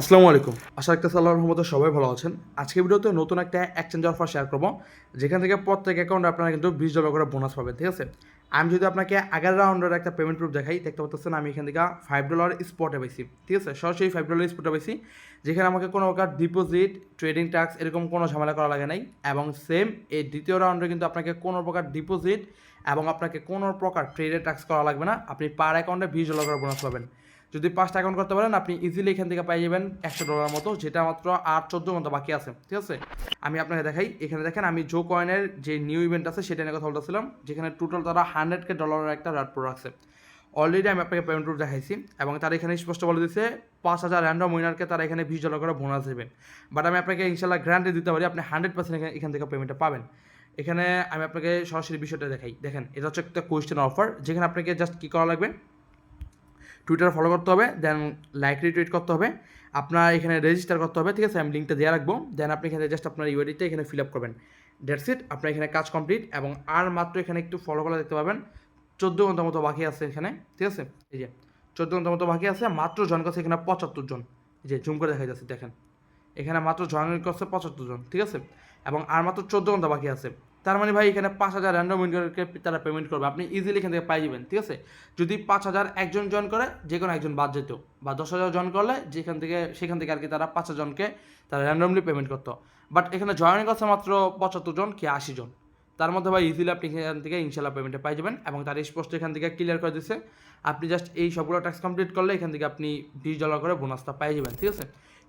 আসসালামু আলাইকুম। আশা রাখতে আল্লাহর রহমতে সবাই ভালো আছেন। আজকে ভিডিওতে নতুন একটা এক্সচেঞ্জ অফার শেয়ার করব। যেখান থেকে প্রত্যেক অ্যাকাউন্টে আপনারা কিন্তু বিশ ডলার করে বোনাস পাবেন, ঠিক আছে? আমি যদি আপনাকে আগের রাউন্ডের একটা পেমেন্ট প্রুফ দেখাই, দেখতে পাচ্ছেন আমি এখান থেকে ফাইভ ডলার স্পটে পেয়েছি ঠিক আছে? সরাসরি ফাইভ ডলার স্পটে পেয়েছি যেখানে আমাকে কোনো প্রকার ডিপোজিট ট্রেডিং ট্যাক্স এরকম কোনো ঝামেলা করা লাগে নাই এবং সেম এই দ্বিতীয় রাউন্ডে কিন্তু আপনাকে কোনো প্রকার ডিপোজিট এবং আপনাকে কোনো প্রকার ট্রেডের ট্যাক্স করা লাগবে না। আপনি পার অ্যাকাউন্টে বিশ ডলার করে বোনাস পাবেন। যদি পাঁচটা অ্যাকাউন্ট করতে পারেন, আপনি ইজিলি এখান থেকে পেয়ে যাবেন একশো ডলার মতো, যেটা মাত্র আট, চোদ্দ ঘণ্টা বাকি আছে, ঠিক আছে? আমি আপনাকে দেখাই, এখানে দেখেন আমি জো কয়েনের যে নিউ ইভেন্ট আছে, সেটা নিয়ে কথা বলতেছিলাম, যেখানে টোটাল তারা হান্ড্রেড কে ডলারের একটা রাট প্রো রাখছে অলরেডি আমি আপনাকে পেমেন্ট প্রুফ দেখাইছি, এবং তারা এখানে স্পষ্ট বলে দিচ্ছে পাঁচ হাজার র্যান্ডম উইনারকে তারা এখানে বিশ ডলার করে বোনাস দেবেন বাট আমি আপনাকে ইনশাল্লাহ গ্যারান্টি দিতে পারি, আপনি হান্ড্রেড পার্সেন্ট এখান থেকে পেমেন্টটা পাবেন। এখানে আমি আপনাকে সরাসরি বিষয়টা দেখাই। দেখেন, এটা হচ্ছে একটা কোয়েশ্চেন অফার যেখানে আপনাকে জাস্ট কী করা লাগবে? টুইটার ফলো করতে হবে দেন লাইক রিটুইট করতে হবে। আপনার এখানে রেজিস্টার করতে হবে, ঠিক আছে? আমি লিঙ্কটা দেওয়া রাখব। দেন আপনি এখানে জাস্ট আপনার ইউআইডিটা এখানে ফিল আপ করবেন। ডেটস ইট আপনার এখানে কাজ কমপ্লিট এবং আর মাত্র এখানে একটু ফলো করা দেখতে পাবেন। চোদ্দ ঘণ্টার মতো বাকি আছে এখানে, ঠিক আছে? এই যে, চোদ্দ ঘণ্টার মতো বাকি আছে, মাত্র জন করছে এখানে পঁচাত্তর জন। এই যে জুম করে দেখা যাচ্ছে দেখেন। এখানে মাত্র জয়েন করছে পঁচাত্তর জন, ঠিক আছে? এবং আর মাত্র চোদ্দ ঘণ্টা বাকি আছে। তার মানে ভাই এখানে পাঁচ হাজার র্যান্ডম উইন্ডারকে তারা পেমেন্ট করবে। আপনি ইজিলি এখান থেকে পাই যাবেন, ঠিক আছে? যদি পাঁচ হাজার একজন জয়েন করে, যে কোনো একজন বাদ যেত, বা দশ হাজার জয়েন করলে যেখান থেকে, সেখান থেকে আর কি তারা পাঁচ হাজারজনকে তারা র্যান্ডমলি পেমেন্ট করতো। বাট এখানে জয়েন করছে মাত্র পঁচাত্তর জন কি আশি জন। তার মধ্যে ভাই ইজিলি আপনি এখান থেকে ইনশাল্লাহ পেমেন্টে পাই যাবেন এবং তার স্পষ্ট এখান থেকে ক্লিয়ার করে দিচ্ছে আপনি জাস্ট এই সবগুলো ট্যাক্স কমপ্লিট করলে এখান থেকে আপনি বিশ ডলার করে বোনাসটা পাই যাবেন, ঠিক আছে?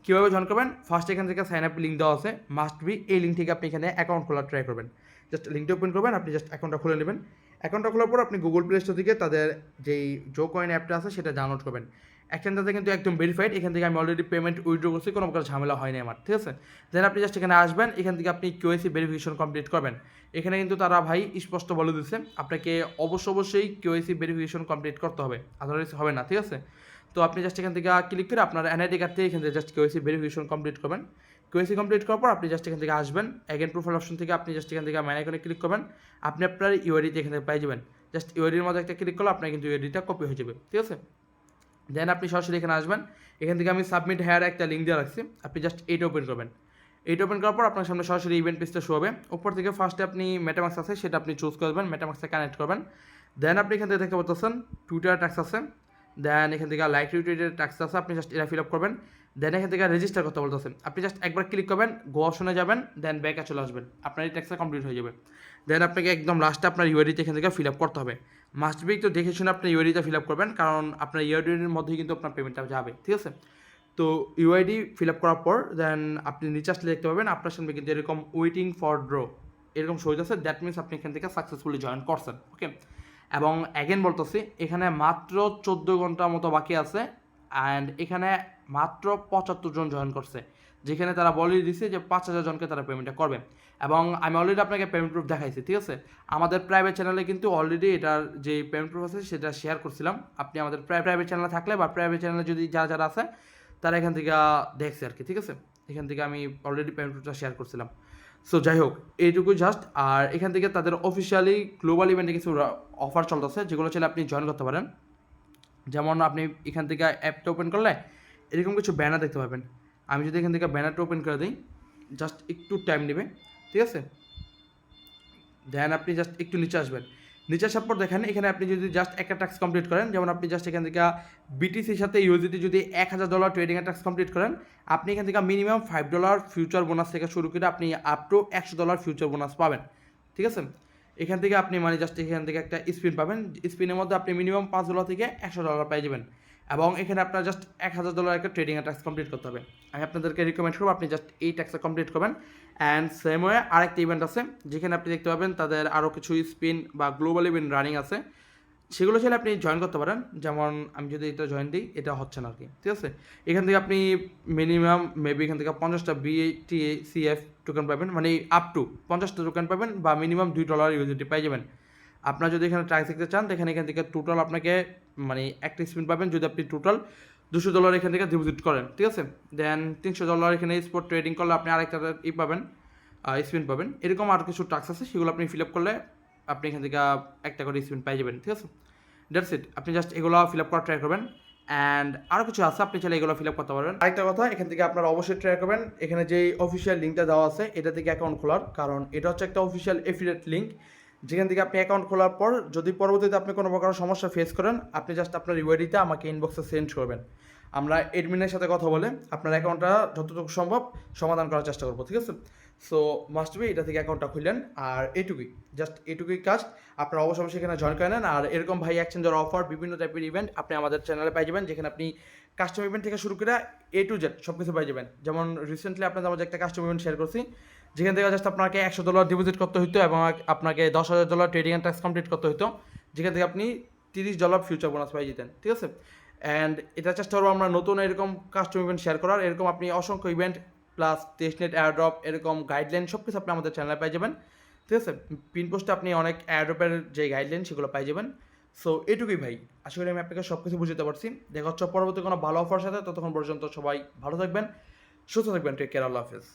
কীভাবে জয়েন করবেন? ফার্স্ট এখান থেকে সাইন আপ লিঙ্ক দেওয়া আছে। মাস্ট বি এই লিঙ্ক থেকে আপনি এখানে অ্যাকাউন্ট খোলার ট্রাই করবেন। জাস্ট লিঙ্কটা ওপেন করবেন, আপনি জাস্ট অ্যাকাউন্টটা খুলে নেবেন। অ্যাকাউন্টটা খোলার পর আপনি গুগল প্লে স্টোর থেকে তাদের যেই জো কয়েন অ্যাপটা আছে, সেটা ডাউনলোড করবেন। এখানটাতে কিন্তু একদম ভেরিফাইড এখান থেকে আমি অলরেডি পেমেন্ট উইথড্র করছি, কোনো প্রকার ঝামেলা হয়নি আমার, ঠিক আছে? দেন আপনি জাস্ট এখানে আসবেন, এখান থেকে আপনি কিউএসি ভেরিফিকেশন কমপ্লিট করবেন। এখানে কিন্তু তারা ভাই স্পষ্ট বলে দিচ্ছে আপনাকে অবশ্য অবশ্যই কিউএসি ভেরিফিকেশন কমপ্লিট করতে হবে আদারওয়াইজ হবে না, ঠিক আছে? তো আপনি জাস্ট এখান থেকে ক্লিক করে আপনার এনআইডি কার্ড থেকে এখান থেকে জাস্ট কিউএসি ভেরিফিকেশন কমপ্লিট করবেন। কিউএসি কমপ্লিট করার পর আপনি জাস্ট এখান থেকে আসবেন। অ্যাগেন প্রোফাইল অপশন থেকে আপনি জাস্ট এখান থেকে ম্যান আইকনে ক্লিক করবেন। আপনি আপনার ইউআইডিতে এখান থেকে পাই যাবেন। জাস্ট ইউআইডির মধ্যে একটা ক্লিক করলে আপনার কিন্তু ইউআইডিটা কপি হয়ে যাবে। ঠিক আছে? দেন আপনি সরাসরি এখানে আসবেন। এখান থেকে আমি সাবমিট হেয়ার একটা লিঙ্ক দেওয়া রাখছি। আপনি জাস্ট এইটা ওপেন করবেন। এইটা ওপেন করার পর আপনার সামনে সরাসরি ইভেন্ট পেজটা শো হবে। উপর থেকে ফার্স্টে আপনি মেটামাক্স আছে, সেটা আপনি চুজ করবেন মেটামাক্সে কানেক্ট করবেন। দেন আপনি এখান থেকে দেখতে পাচ্ছেন টুইটার ট্যাক্স আছে। দেন এখান থেকে লাইক টুইটারের ট্যাক্স আছে, আপনি জাস্ট এটা ফিল আপ করবেন। দেন এখান থেকে রেজিস্টার করতে বলতেছেন। আপনি জাস্ট একবার ক্লিক করবেন গো অপশনে যাবেন দেন ব্যাকে চলে আসবেন। আপনার এই ট্যাক্সটা কমপ্লিট হয়ে যাবে। দেন আপনাকে একদম লাস্টে আপনার ইউআইডিতে এখান থেকে ফিল আপ করতে হবে। মাস্ট বি তো দেখে শুনে আপনি ইউআইডিটা ফিল আপ করবেন, কারণ আপনার ইউআইডির মধ্যেই কিন্তু আপনার পেমেন্টটা যাবে, ঠিক আছে? তো ইউআইডি ফিল আপ করার পর দেন আপনি নিচে আসলে দেখতে পাবেন, আপনার সামনে কিন্তু এরকম ওয়েটিং ফর ড্র এরকম শো আছে। দ্যাট মিনস আপনি এখান থেকে সাকসেসফুলি জয়েন করছেন ওকে এবং অ্যাগেন বলতেছি, এখানে মাত্র চোদ্দ ঘণ্টার মতো বাকি আছে অ্যান্ড এখানে মাত্র পঁচাত্তর জন জয়েন করছে, যেখানে তারা বলে দিছে যে পাঁচ হাজার জনকে তারা পেমেন্টটা করবে। এবং আমি অলরেডি আপনাকে পেমেন্ট প্রুফ দেখাইছি, ঠিক আছে? আমাদের প্রাইভেট চ্যানেলে কিন্তু অলরেডি এটার যে পেমেন্ট প্রুফ আছে, সেটা শেয়ার করছিলাম। আপনি আমাদের প্রাইভেট চ্যানেলে থাকলে বা প্রাইভেট চ্যানেলে যদি যারা যারা আছে, তারা এখান থেকে দেখছে আর কি ঠিক আছে? এখান থেকে আমি অলরেডি পেমেন্ট প্রুফটা শেয়ার করছিলাম। সো যাই হোক এইটুকু জাস্ট আর এখান থেকে তাদের অফিসিয়ালি গ্লোবাল ইভেন্টে কিছু অফার চলতেছে, যেগুলো চাইলে আপনি জয়েন করতে পারেন। যেমন আপনি এখান থেকে অ্যাপটা ওপেন করলে এরকম কিছু ব্যানার দেখতে পাবেন। আমি যদি এখান থেকে ব্যানারটা ওপেন করে দিই জাস্ট একটু টাইম নেবে, ঠিক আছে? দেন আপনি জাস্ট একটু নিচে আসবেন। নিচে আসার পর দেখেন, এখানে আপনি যদি জাস্ট একটা ট্যাক্স কমপ্লিট করেন, যেমন আপনি জাস্ট এখান থেকে বিটিসির সাথে ইউজিটি যদি এক হাজার ডলার ট্রেডিং ট্যাক্স কমপ্লিট করেন, আপনি এখান থেকে minimum five dollar future bonus থেকে শুরু করে আপনি আপ টু একশো ডলার ফিউচার বোনাস পাবেন, ঠিক আছে? এখান থেকে আপনি মানে জাস্ট এখান থেকে একটা স্পিন পাবেন স্পিনের মধ্যে আপনি মিনিমাম পাঁচ ডলার থেকে একশো ডলার পাই যাবেন। এবং এখানে আপনার জাস্ট এক হাজার ডলার একটা ট্রেডিং ট্যাক্স কমপ্লিট করতে হবে। আমি আপনাদেরকে রিকমেন্ড করব, আপনি জাস্ট এই ট্যাক্সটা কমপ্লিট করবেন। অ্যান্ড সেম ওয়ে আরেকটা ইভেন্ট আছে, যেখানে আপনি দেখতে পাবেন তাদের আরও কিছু স্পিন বা গ্লোবাল ইভেন্ট রানিং আছে। সেগুলো চাইলে আপনি জয়েন করতে পারেন। যেমন আমি যদি এটা জয়েন দিই, এটা হচ্ছে না আর কি ঠিক আছে? এখান থেকে আপনি মিনিমাম মেবি এখান থেকে পঞ্চাশটা বিএটি সিএফ টোকেন পাবেন মানে আপ টু পঞ্চাশটা টোকেন পাবেন বা মিনিমাম দুই ডলার ইউজিটি পাই যাবেন। আপনার যদি এখানে ট্রাই শিখতে চান তাহলে এখান থেকে টোটাল আপনাকে মানে একটা স্পিন পাবেন যদি আপনি টোটাল দুশো ডলার এখান থেকে ডিপোজিট করেন, ঠিক আছে? দেন তিনশো ডলার এখানে স্পট ট্রেডিং করলে আপনি আরেকটা ই পাবেন স্পিন পাবেন। এরকম আর কিছু টাক্স আছে, সেগুলো আপনি ফিল আপ করলে আপনি এখান থেকে একটা করে স্পিন পাই যাবেন, ঠিক আছে? ডেটস ইট আপনি জাস্ট এগুলো ফিল আপ করা ট্রাই করবেন। অ্যান্ড আরও কিছু আছে, আপনি চাইলে এগুলো ফিল আপ করতে পারবেন। আরেকটা কথা, এখান থেকে আপনারা অবশ্যই ট্রাই করবেন। এখানে যেই অফিসিয়াল লিঙ্কটা দেওয়া আছে, এটা থেকে অ্যাকাউন্ট খোলার। কারণ এটা হচ্ছে একটা অফিসিয়াল এফিলেট লিঙ্ক যেখান থেকে আপনি অ্যাকাউন্ট খোলার পর যদি পরবর্তীতে আপনি কোনো প্রকার সমস্যা ফেস করেন, আপনি জাস্ট আপনার ইউআইডিটা আমাকে ইনবক্সে সেন্ড করবেন। আমরা এডমিনের সাথে কথা বলে আপনার অ্যাকাউন্টটা যতটুকু সম্ভব সমাধান করার চেষ্টা করব, ঠিক আছে? সো মাস্ট বি এটা থেকে অ্যাকাউন্টটা খুললেন, আর এটুকুই জাস্ট এটুকুই কাজ। আপনারা অবশ্যই এখানে জয়েন করে নেন, আর এরকম ভাই এক্সচেঞ্জের অফার বিভিন্ন টাইপের ইভেন্ট আপনি আমাদের চ্যানেলে পাই যাবেন, যেখানে আপনি কাস্টম ইভেন্ট থেকে শুরু করে এ টু জেড সব কিছু পাই যাবেন। যেমন রিসেন্টলি আপনাদের মাঝে একটা কাস্টম ইভেন্ট শেয়ার করছি যেখান থেকে জাস্ট আপনাকে একশো ডলার ডিপোজিট করতে হতো এবং আপনাকে দশ হাজার dollar trading and tax complete করতে হতো যেখান থেকে আপনি তিরিশ ডলার ফিউচার বোনাস পাই যেতেন, ঠিক আছে? অ্যান্ড এটা চেষ্টা করব আমরা নতুন এরকম কাস্টম ইভেন্ট শেয়ার করার। এরকম আপনি অসংখ্য ইভেন্ট প্লাস টেস্টনেট এয়ারড্রপ এরকম গাইডলাইন সব কিছু আপনি আমাদের চ্যানেলে পাই যাবেন, ঠিক আছে? পিন পোস্টে আপনি অনেক এয়ারড্রপের যে গাইডলাইন সেগুলো পাই যাবেন। সো এটুকুই ভাই, আশা করি আমি আপনাকে সব কিছু বুঝতে পারছি। দেখা হচ্ছে পরবর্তী কোনো ভালো অফার সাথে, ততক্ষণ পর্যন্ত সবাই ভালো থাকবেন, সুস্থ থাকবেন টেক কেয়ার আল্লাহ হাফেজ।